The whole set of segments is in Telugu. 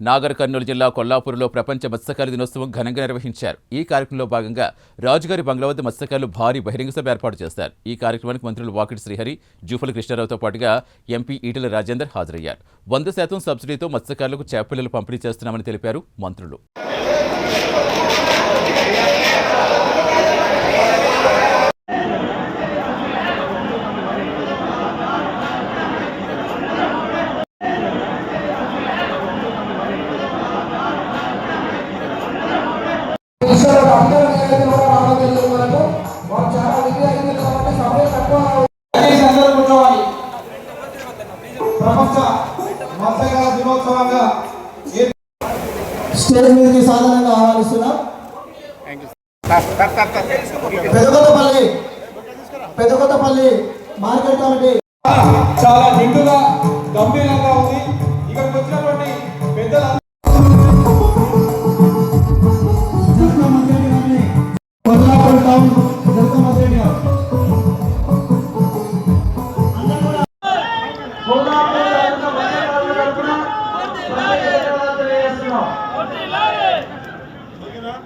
నాగర్ కర్నూలు జిల్లా కొల్లాపూర్లో ప్రపంచ మత్స్యకారుల దినోత్సవం ఘనంగా నిర్వహించారు. ఈ కార్యక్రమంలో భాగంగా రాజుగారి బంగ్లా వద్ద మత్స్యకారులు భారీ బహిరంగ సభ ఏర్పాటు చేస్తారు ఈ కార్యక్రమానికి మంత్రులు వాకిటి శ్రీహరి జూఫల కృష్ణారావుతో పాటుగా ఎంపీ ఈటెల రాజేందర్ హాజరయ్యారు. వంద శాతం సబ్సిడీతో మత్స్యకారులకు చేపపిల్లలు పంపిణీ చేస్తున్నామని తెలిపారు మంత్రులు. పెదకొత్తపల్లి మార్కెట్ కమిటీ చాలా నిండుగా గంభీరంగా ఉంది. ఇక్కడికి వచ్చినటువంటి పెద్దల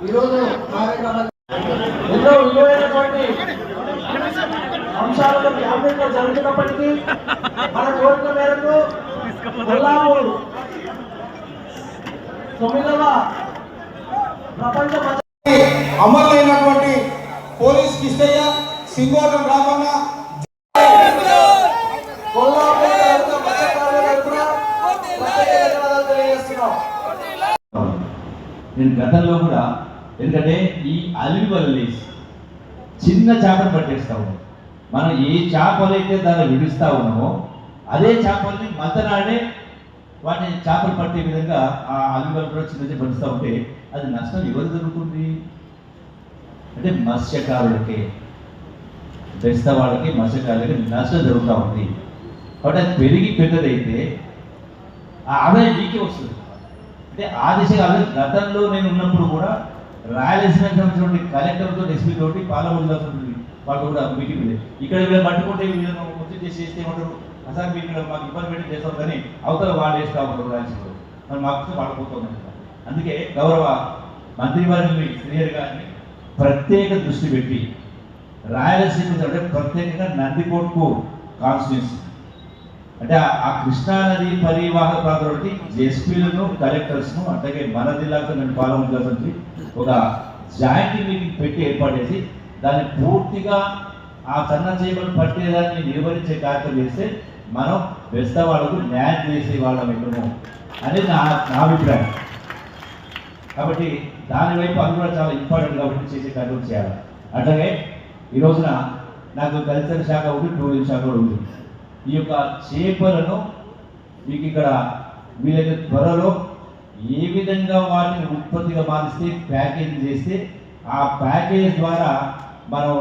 ఈరోజు కార్యక్రమం లో జరుగుతున్నప్పటికీ మన కోరిక మేరకు కొల్లాపూర్ తొమ్మిదవ ప్రపంచ మత్స్య అమరులైనటువంటి పోలీస్ కిష్టయ్య సింగోటం రామన్న నేను గతంలో కూడా ఎందుకంటే ఈ అలివి వదిలేసి చిన్న చేపలు పట్టేస్తా ఉన్నాం మనం ఏ చేపలైతే దాన్ని విడుస్తా ఉన్నామో అదే చేపల్ని మతనాడే వాటిని చేపలు పట్టే విధంగా ఆ అలివి చిన్న చిన్న పడుతూ ఉంటే అది నష్టం ఎవరు జరుగుతుంది? అంటే మత్స్యకారులకే. బెస్త వాళ్ళకి మత్స్యకారులకి నష్టం జరుగుతూ ఉంది. కాబట్టి అది పెరిగి పెద్దదైతే ఆ ఆదాయం నీకే వస్తుంది. అంటే ఆ దిశగా గతంలో నేను ఉన్నప్పుడు కూడా రాయలసీమకి కలెక్టర్తో ఎస్పీ తోటి పాలమూరు వాళ్ళు కూడా మీటింగ్ ఉంది ఇక్కడ వీళ్ళు పట్టుకుంటే వీళ్ళను ఒత్తిడి చేసి చేస్తే ఏమంటారు? అసలు మీరు ఇక్కడ మాకు ఇబ్బంది పెట్టి చేస్తాం కానీ అవతల వాళ్ళు వేస్తూ ఉంటారు రాయలసీమలో మరి మాకు పడిపోతుంది అందుకే గౌరవ మంత్రి వారిని శ్రీహరి గారిని ప్రత్యేక దృష్టి పెట్టి రాయలసీమ అంటే ప్రత్యేకంగా నందికోట్కు కాన్స్టిట్యున్సీ అంటే ఆ- కృష్ణా కృష్ణానది పరివాహక ప్రాంతంలో ఎస్పీలను కలెక్టర్స్ను అట్లాగే మన జిల్లాకు నేను పాలన ఒక జాయింట్ మీటింగ్ పెట్టి ఏర్పాటు చేసి దాన్ని పూర్తిగా ఆ సన్న చేపలు పట్టేదాన్ని నిర్వహించే కార్యక్రమం చేస్తే మనం బెస్త వాళ్ళకు న్యాయం చేసే వాళ్ళం ఎక్కడము అనేది నా నా అభిప్రాయం. కాబట్టి దాని వైపు అది కూడా చాలా ఇంపార్టెంట్ కాబట్టి చేసే కార్యక్రమం చేయాలి. అట్లాగే ఈ రోజున నాకు కల్చర్ శాఖ ఉంది టూరిజం శాఖ కూడా ఉంది. ఈ యొక్క చేపలను మీకు ఇక్కడ వీలైతే త్వరలో ఏ విధంగా వాటిని ఉత్పత్తిగా మారిస్తే ప్యాకేజీ చేస్తే ఆ ప్యాకేజ్ ద్వారా మనం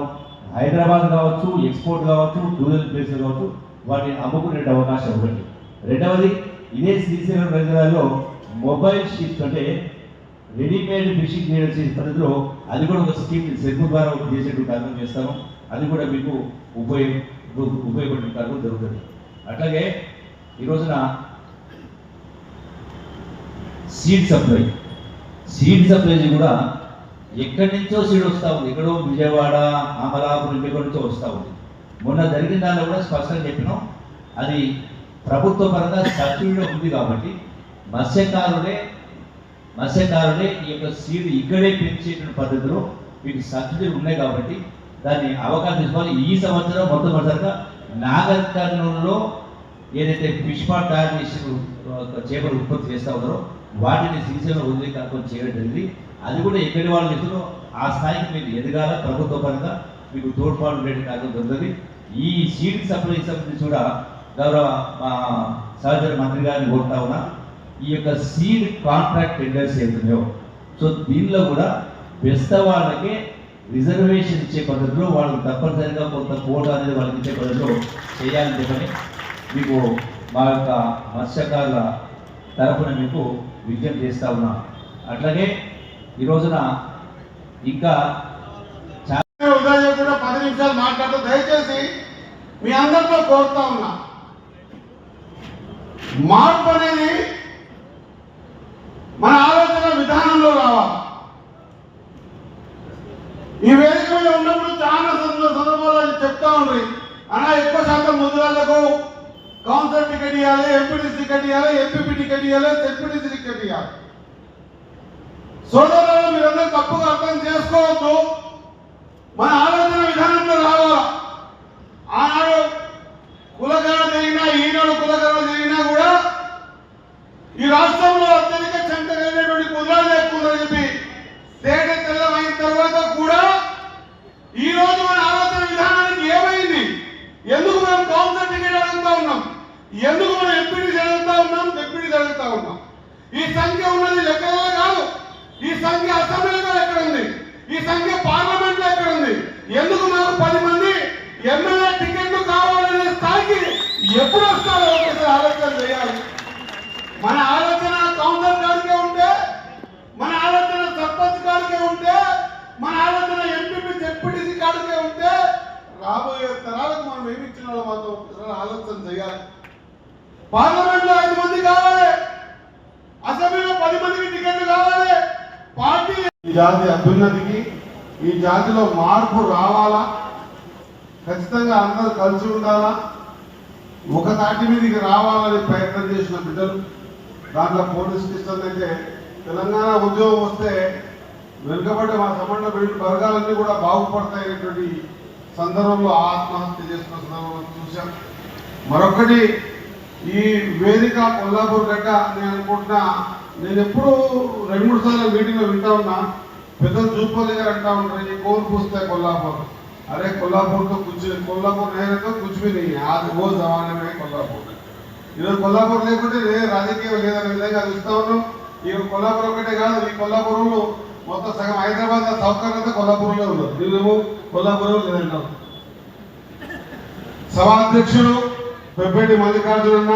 హైదరాబాద్ కావచ్చు ఎక్స్పోర్ట్ కావచ్చు టూరిజం ప్లేస్ కావచ్చు వాటిని అమ్ముకునే అవకాశం ఒకటి రెండవది ఇదే శ్రీశైలం ప్రజలలో మొబైల్ షిప్స్ అంటే రెడీమేడ్ ఫిషింగ్ చేయడం చేసే పద్ధతిలో అది కూడా ఒక స్కీమ్ సెల్ఫ్ ద్వారా చేసేటువంటి కార్యక్రమం చేస్తాము. అది కూడా మీకు ఉపయోగ ఉపయోగపడే కార్యక్రమం జరుగుతుంది. అట్లాగే ఈ రోజున సీడ్ సప్లై సీడ్ సప్లై కూడా ఎక్కడి నుంచో సీడ్ వస్తూ ఉంది. ఎక్కడో విజయవాడ అమలాపురం ఎక్కడి నుంచో వస్తూ ఉంది. మొన్న జరిగిన దానిలో కూడా స్పష్టంగా చెప్పినాం. అది ప్రభుత్వ పరంగా సబ్సిడీలో ఉంది కాబట్టి మత్స్యకారులే మత్స్యకారులే ఈ యొక్క సీడ్ ఇక్కడే పెంచేటువంటి పద్ధతిలో వీటి సబ్సిడీలు ఉన్నాయి కాబట్టి దాన్ని అవకాశం తీసుకోవాలి. ఈ సంవత్సరం మొట్టమొదటిగా నాగర్ కర్నూలులో ఏదైతే ఫిష్ పాట్ తయారు చేసిన చేపలు ఉత్పత్తి చేస్తూ ఉన్నారో వాటిని శ్రీశైలం వదిలే కార్యక్రమం చేయడం జరిగింది. అది కూడా ఎక్కడి వాళ్ళు చేస్తున్నారో ఆ స్థాయికి మీరు ఎదగాల ప్రభుత్వ పరంగా మీకు తోడ్పాటు ఉండేది నాకు దొరుకుతుంది ఈ సీడ్ సప్లై సంబంధించి కూడా గౌరవ మా సహచర మంత్రి గారిని కోరుతా ఉన్నా ఈ యొక్క సీడ్ కాంట్రాక్ట్ టెండర్స్ ఏతున్నాయో సో దీనిలో కూడా బెస్త వాళ్ళకి రిజర్వేషన్ ఇచ్చే పద్ధతిలో వాళ్ళకి తప్పనిసరిగా కొంత కోట అనేది వాళ్ళకి ఇచ్చే పద్ధతిలో చేయాలని చెప్పని మీకు మా యొక్క మత్స్యకారుల తరఫున మీకు విజ్ఞప్తి చేస్తా ఉన్నా. అట్లాగే ఈ రోజున ఇంకా ఉదయం కూడా పది నిమిషాలు మాట్లాడుతూ దయచేసి మీ అందరితో కోరుతా ఉన్నా. మార్పు అనేది మన ఆలోచన విధానంలో రావాలి. ఈ వేదిక మీద ఉన్నప్పుడు చాలా సందర్భాలు చెప్తా ఉండ్రి. అన్నా ఎక్కువ శాతం ముద్రాలకు కౌన్సిల్ టికెట్ ఇవ్వాలి ఎంపీడీ టికెట్ ఇవ్వాలి ఎంపీపీ టికెట్ ఇవ్వాలి జెడ్పీటీసీ టికెట్ ఇవ్వాలి సోదరులు మీరందరూ తప్పుగా అర్థం చేసుకోవద్దు. మన ఆలోచన విధానంలో రావాలా? ఆనాడు కులగణ జరిగినా ఈనాడు కులగణ జరిగినా కూడా ఈ రాష్ట్రంలో అత్యధిక చెంత కలిగినటువంటి కులాలు ఎక్కువ చెప్పి తేట తెల్లమైన తర్వాత కూడా ఈ రోజు మన ఆలోచన విధానానికి ఏమైంది? ఎందుకు మనం కౌన్సిల్ టికెట్ అడుగుతా ఉన్నాం? ఎందుకు మనం ఎంపీడీ జరుగుతా ఉన్నాం? డిప్యూటీ జరుగుతా ఉన్నాం? ఈ సంఖ్య ఉన్నది లెక్కలలో కాదు. సంఖ్య అసెంబ్లీలో ఎక్కడ ఉంది? ఈ సంఖ్య పార్లమెంట్లో ఎక్కడ ఉంది? ఎందుకు మాకు పది మంది ఎమ్మెల్యే టికెట్లు కావాలనే స్థాయికి ఎప్పుడు వస్తారో? ఒకసారి ఆలోచన చేయాలి. మన ఆలోచన కౌన్సిలర్ గారికే ఉంటే మన ఆలోచన సర్పంచ్ గారికే ఉంటే మన ఆలోచన ఎంపీపీ జెడ్పీటీసీ గారికే ఉంటే రాబోయే తరాలకు మనం ఏమి ఇచ్చిన వాళ్ళ మాత్రం ఆలోచన చేయాలి. పార్లమెంట్లో ఐదు మంది కావాలి అసెంబ్లీలో పది మందికి టికెట్లు కావాలి పార్టీ ఈ జాతి అభ్యున్నతికి ఈ జాతిలో మార్పు రావాలా? ఖచ్చితంగా అందరూ కలిసి ఉండాలా? ఒక తాటి మీదకి రావాలని ప్రయత్నం చేసిన బిడ్డలు దాంట్లో పోలీస్ స్టేషన్ అయితే తెలంగాణ ఉద్యోగం వస్తే వెనుకబడి మా సంబంధ వర్గాలన్నీ కూడా బాగుపడతాయనేటువంటి సందర్భంలో ఆత్మహత్య చేసుకున్న సందర్భంలో చూశాం. మరొకటి ఈ వేదిక కొల్లాపూర్ గడ్డ నేను అనుకుంటున్నా. నేను ఎప్పుడూ రెండు మూడు సార్లు మీటింగ్లో వింటా ఉన్నా. పెద్దలు జూపల్లి గారు అంటా ఉంటారు. నీ కోరు పూస్తే కొల్లాపూర్. అరే కొల్లాపూర్తో కూర్చుని కొల్లాపూర్ నేరతో కూర్చుని అది ఓ సమానమే కొల్లాపూర్. ఈరోజు కొల్లాపూర్ లేకుంటే రాజకీయం లేదనే విధంగా చూస్తా ఉన్నాం. ఈ కొల్లాపూర్ ఒకటే కాదు ఈ కొల్లాపూర్లో మొత్తం సగం హైదరాబాద్ సౌకర్యంతో కొల్లాపూర్లో ఉన్నారు నువ్వు కొల్లాపూర్లో లేదంటావు సభాధ్యక్షుడు పెబ్బేటి మల్లికార్జునన్న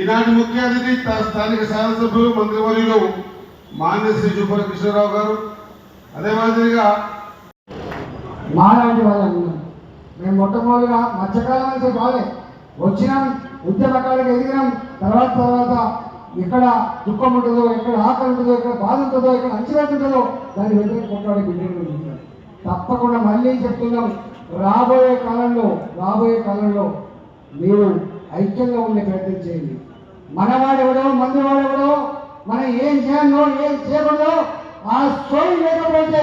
ఈనాటి ముఖ్య అతిథి స్థానిక శాసనసభ్యులు మంత్రివర్యులు మాన్యశ్రీ శ్రీ కృష్ణారావు గారు. అదే మాదిరిగా మాలాంటి వాళ్ళు మేము మొట్టమొదటిగా మధ్యకాలం అయితే బాలే. వచ్చినాం ఉద్యమకాలకు ఎదిగినాం. తర్వాత తర్వాత ఎక్కడ దుఃఖం ఉంటుందో ఎక్కడ ఆకలి ఉంటుందో ఎక్కడ బాధ ఉంటుందో ఎక్కడ అంచువేత ఉంటుందో దాన్ని వెంటనే కొట్లాడే బిడ్డలు తప్పకుండా మళ్ళీ చెప్తున్నాం? రాబోయే కాలంలో రాబోయే కాలంలో మీరు ఐక్యంగా ఉండే ప్రయత్నం చేయండి. మనవాడెవడో మందివాడెవడో మనం ఏం చేయాలో ఏం చేయకూడదో ఆ సోయి లేకపోతే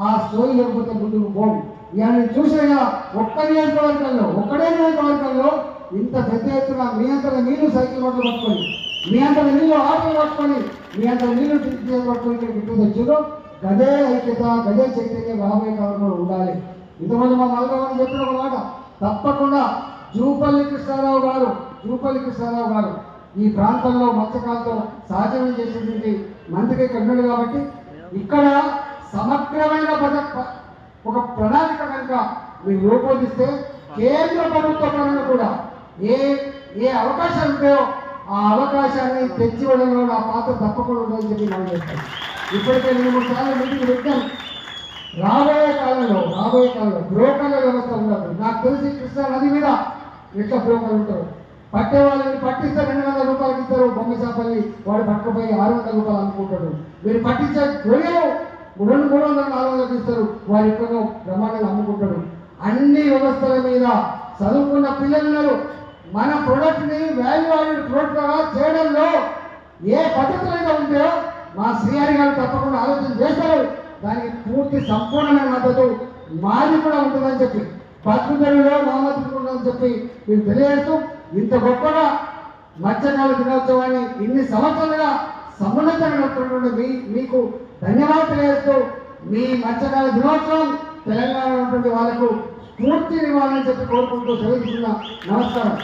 ఆ సోయి లేకపోతే ముందుకు పోం. ఇక నేను చూసిన ఒక్క నియోజకవర్గంలో ఒక్కడే నియోజకవర్గంలో ఇంత పెద్ద ఎత్తున మీ అంతట నీళ్ళు సైకిల్ పట్టు పట్టుకొని మీ అంతట నీళ్ళు ఆటలు పట్టుకొని మీ అంతట నీళ్ళు పట్టుకొని ఇక్కడ గుర్తు గదే ఐక్యత గదే చైతన్యం రాబోయే కాలంలో ఉండాలి. ఇంతమంది మా మల్గవని చెప్పిన ఒక మాట తప్పకుండా జూపల్లి కృష్ణారావు గారు జూపల్లి కృష్ణారావు గారు ఈ ప్రాంతంలో మత్స్యకాలతో సహజనం చేసేటువంటి మంత్రికి కన్నుడు కాబట్టి ఇక్కడ సమగ్రమైన పద- ఒక ప్రణాళిక కనుక మీరు రూపొందిస్తే కేంద్ర ప్రభుత్వ పనులు కూడా ఏ ఏ అవకాశాలు ఉంటాయో ఆ అవకాశాన్ని తెచ్చివ్వడంలో నా పాత్ర తప్పకుండా ఉందని చెప్పి మనం చేస్తాను ఇప్పటికే నేను మూడు సార్లు మీటింగ్ పెట్టాను రాబోయే కాలంలో రాబోయే కాలంలో బ్రోకర్ల వ్యవస్థ ఉండదు నాకు తెలిసి కృష్ణా నది మీద ఎట్లా బ్రోకర్లు ఉంటారు? పట్టే వాళ్ళని పట్టిస్తే రెండు వందల రూపాయలకి ఇస్తారు. బొమ్మ చేపల్లి వాడు పట్టుకుపోయి ఆరు వందల రూపాయలు అనుకుంటాడు. మీరు పట్టించే గొడవ రెండు మూడు వందల నాలుగు వందలకు ఇస్తారు. వాడు ఎక్కడో ప్రమాణాలు అమ్ముకుంటాడు. అన్ని వ్యవస్థల మీద చదువుకున్న పిల్లలు మన ప్రొడక్ట్ని వాల్యూ యాడెడ్ ప్రొడక్ట్గా చేయడంలో ఏ పద్ధతులు అయితే ఉందో మా శ్రీహరి గారు తప్పకుండా ఆలోచన చేస్తారు. దానికి పూర్తి సంపూర్ణమైన మద్దతు మాది కూడా ఉంటుందని చెప్పి పద్మజడిలో మా ఉంటుందని చెప్పి మీకు తెలియజేస్తూ ఇంత గొప్పగా మత్స్యకాల దినోత్సవాన్ని ఇన్ని సంవత్సరాలుగా సమున్నతంగా మీ మీకు ధన్యవాదాలు తెలియజేస్తూ మీ మత్స్యకాల దినోత్సవం తెలంగాణ ఉన్నటువంటి వాళ్ళకు స్ఫూర్తినివ్వాలని చెప్పి కోరుకుంటూ సెలవు నమస్కారం.